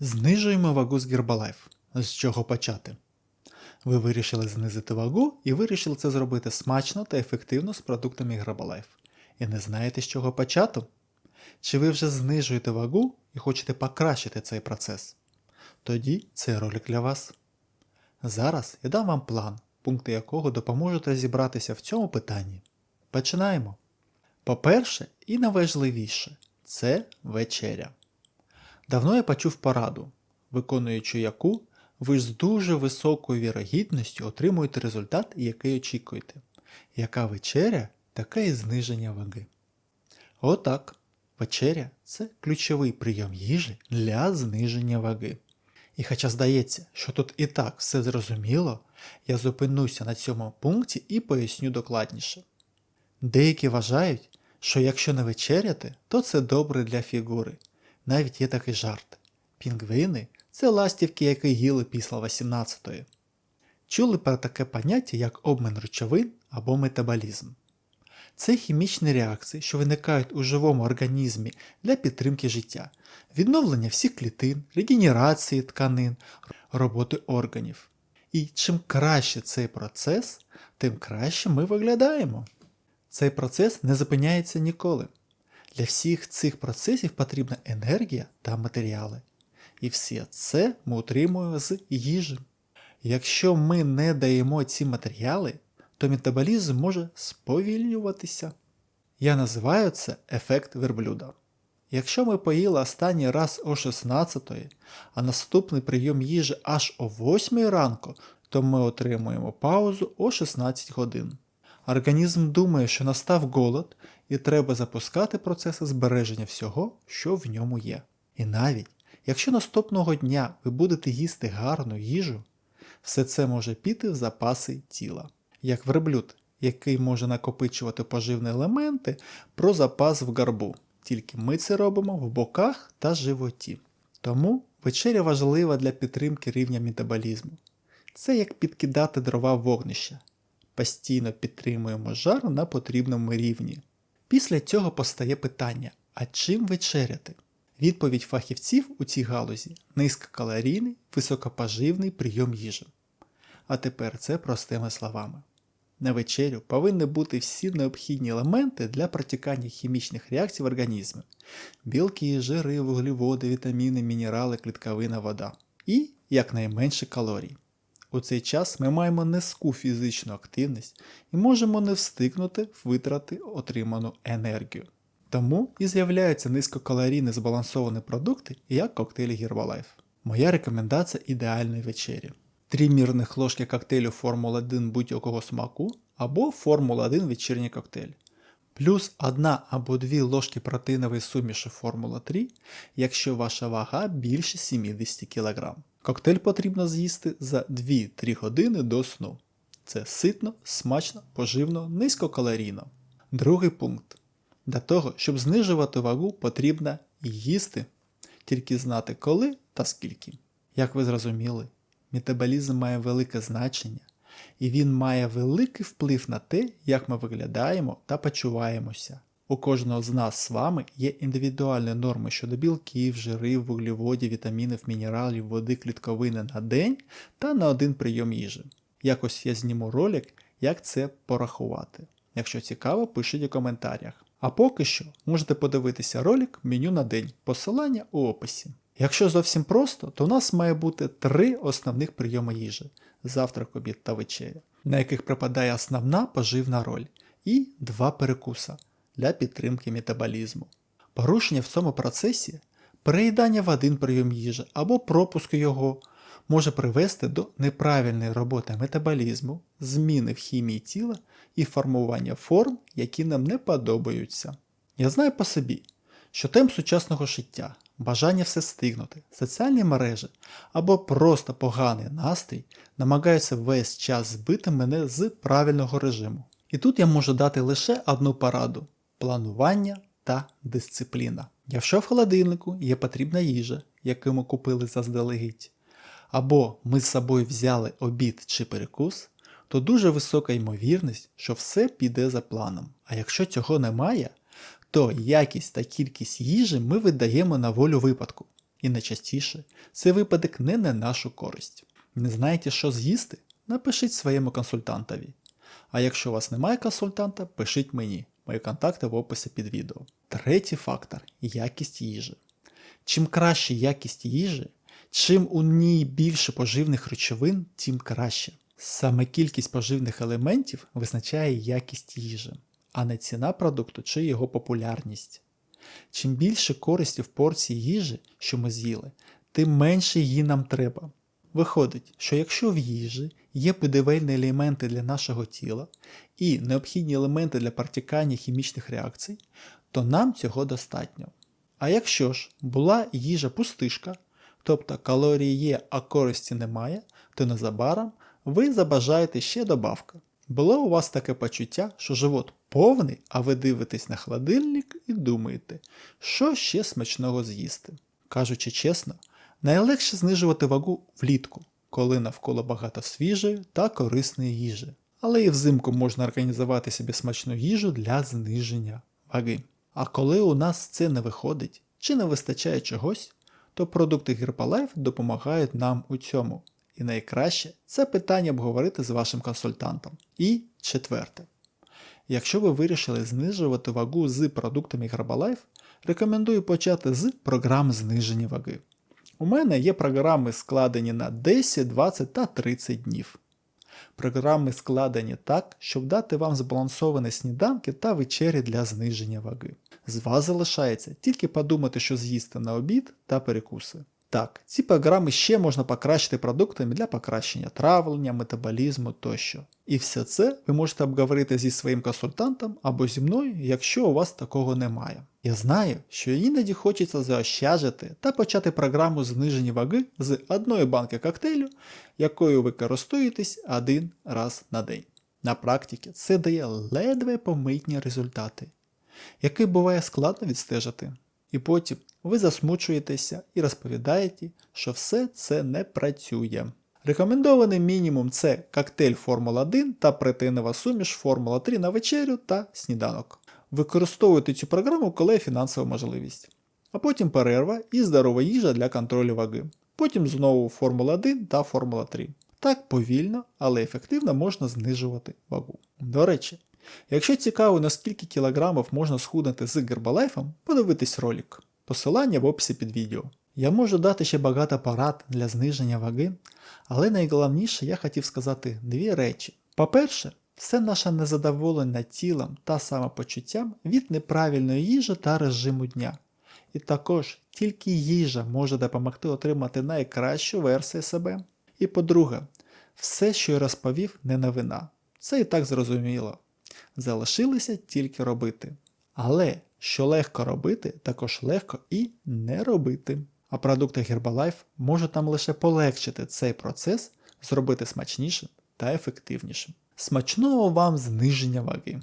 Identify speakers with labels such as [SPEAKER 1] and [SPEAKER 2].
[SPEAKER 1] Знижуємо вагу з Herbalife. З чого почати? Ви вирішили знизити вагу і вирішили це зробити смачно та ефективно з продуктами Herbalife. І не знаєте, з чого почати? Чи ви вже знижуєте вагу і хочете покращити цей процес? Тоді цей ролик для вас. Зараз я дам вам план, пункти якого допоможуть розібратися в цьому питанні. Починаємо. По-перше, і найважливіше це вечеря. Давно я почув пораду, виконуючи яку ви з дуже високою вірогідністю отримуєте результат, який очікуєте. Яка вечеря, таке і зниження ваги. Отак, вечеря це ключовий прийом їжі для зниження ваги. І хоча здається, що тут і так все зрозуміло, я зупинуся на цьому пункті і поясню докладніше. Деякі вважають, що якщо не вечеряти, то це добре для фігури. Навіть є такий жарт. Пінгвини це ластівки, які їли після 18-ї. Чули про таке поняття, як обмін речовин або метаболізм. Це хімічні реакції, що виникають у живому організмі для підтримки життя, відновлення всіх клітин, регенерації тканин, роботи органів. І чим краще цей процес, тим краще ми виглядаємо. Цей процес не зупиняється ніколи. Для всіх цих процесів потрібна енергія та матеріали. І все це ми отримуємо з їжі. Якщо ми не даємо ці матеріали, то метаболізм може сповільнюватися. Я називаю це ефект верблюда. Якщо ми поїли останній раз о 16, а наступний прийом їжі аж о 8 ранку, то ми отримуємо паузу о 16 годин. Організм думає, що настав голод, і треба запускати процеси збереження всього, що в ньому є. І навіть якщо наступного дня ви будете їсти гарну їжу, все це може піти в запаси тіла, як верблюд, який може накопичувати поживні елементи про запас в гарбу, тільки ми це робимо в боках та животі. Тому вечеря важлива для підтримки рівня метаболізму. Це як підкидати дрова в вогнище. Постійно підтримуємо жар на потрібному рівні. Після цього постає питання: а чим вечеряти? Відповідь фахівців у цій галузі низькокалорійний, високопоживний прийом їжі. А тепер це простими словами. На вечерю повинні бути всі необхідні елементи для протікання хімічних реакцій в організмі: білки, жири, вуглеводи, вітаміни, мінерали, клітковина, вода. І якнайменше калорій. У цей час ми маємо низьку фізичну активність і можемо не встигнути витрати отриману енергію. Тому і з'являються низькокалорійні збалансовані продукти, як коктейлі Herbalife. Моя рекомендація ідеальної вечері. 3 мірних ложки коктейлю Формула 1 будь-якого смаку або Формула 1 вечірній коктейль. Плюс 1 або 2 ложки протеїнової суміші Формула 3, якщо ваша вага більше 70 кг. Коктейль потрібно з'їсти за 2-3 години до сну. Це ситно, смачно, поживно, низькокалорійно. Другий пункт. Для того, щоб знижувати вагу, потрібно їсти, тільки знати коли та скільки. Як ви зрозуміли, метаболізм має велике значення, і він має великий вплив на те, як ми виглядаємо та почуваємося. У кожного з нас з вами є індивідуальні норми щодо білків, жирів, вуглеводів, вітамінів, мінералів, води, клітковини на день та на один прийом їжі. Якось я зніму ролик, як це порахувати. Якщо цікаво, пишіть у коментарях. А поки що можете подивитися ролик меню на день, посилання у описі. Якщо зовсім просто, то у нас має бути три основних прийоми їжі завтрак, обід та вечеря, на яких припадає основна поживна роль, і два перекуса для підтримки метаболізму. Порушення в цьому процесі, переїдання в один прийом їжі або пропуск його може привести до неправильної роботи метаболізму, зміни в хімії тіла і формування форм, які нам не подобаються. Я знаю по собі, що темп сучасного життя, бажання все стигнути, соціальні мережі або просто поганий настрій намагаються весь час збити мене з правильного режиму. І тут я можу дати лише одну пораду планування та дисципліна. Якщо в холодильнику є потрібна їжа, яку ми купили заздалегідь, або ми з собою взяли обід чи перекус, то дуже висока ймовірність, що все піде за планом. А якщо цього немає, то якість та кількість їжі ми видаємо на волю випадку. І найчастіше цей випадок не на нашу користь. Не знаєте, що з'їсти? Напишіть своєму консультантові. А якщо у вас немає консультанта, пишіть мені. Мої контакти в описі під відео. Третій фактор якість їжі. Чим краще якість їжі, чим у ній більше поживних речовин, тим краще. Саме кількість поживних елементів визначає якість їжі, а не ціна продукту чи його популярність. Чим більше користі в порції їжі, що ми з'їли, тим менше її нам треба. Виходить, що якщо в їжі є будівельні елементи для нашого тіла і необхідні елементи для протікання хімічних реакцій, то нам цього достатньо. А якщо ж була їжа пустишка, тобто калорії є, а користі немає, то незабаром ви забажаєте ще добавка. Було у вас таке почуття, що живот повний, а ви дивитесь на холодильник і думаєте, що ще смачного з'їсти. Кажучи чесно, найлегше знижувати вагу влітку, коли навколо багато свіжої та корисної їжі. Але і взимку можна організувати собі смачну їжу для зниження ваги. А коли у нас це не виходить чи не вистачає чогось, то продукти Herbalife допомагають нам у цьому. І найкраще це питання обговорити з вашим консультантом. І четверте. Якщо ви вирішили знижувати вагу з продуктами Herbalife, рекомендую почати з програм зниження ваги. У мене є програми складені на 10, 20 та 30 днів. Програми складені так, щоб дати вам збалансовані сніданки та вечері для зниження ваги. З вас залишається тільки подумати, що з'їсти на обід та перекуси. Так, ці програми ще можна покращити продуктами для покращення травлення, метаболізму тощо. І все це ви можете обговорити зі своїм консультантом або зі мною, якщо у вас такого немає. Я знаю, що іноді хочеться заощаджити та почати програму зниження ваги з одної банки коктейлю, якою ви користуєтесь один раз на день. На практиці це дає ледве помитні результати, які буває складно відстежити. І потім ви засмучуєтеся і розповідаєте, що все це не працює. Рекомендований мінімум це коктейль Формула 1 та протеїнова суміш Формула 3 на вечерю та сніданок. Використовуйте цю програму, коли є фінансова можливість. А потім перерва і здорова їжа для контролю ваги. Потім знову Формула 1 та Формула 3. Так повільно, але ефективно можна знижувати вагу. До речі, якщо цікаво, на скільки кілограмів можна схуднути з гербалайфом, подивитись ролик. Посилання в описі під відео. Я можу дати ще багато порад для зниження ваги, але найголовніше я хотів сказати дві речі. По-перше, все наше незадоволення тілом та самопочуттям від неправильної їжі та режиму дня. І також тільки їжа може допомогти отримати найкращу версію себе. І по-друге, все, що я розповів, не новина. Це і так зрозуміло. Залишилося тільки робити. Але що легко робити, також легко і не робити. А продукти Herbalife можуть нам лише полегшити цей процес, зробити смачнішим та ефективнішим. Смачного вам зниження ваги!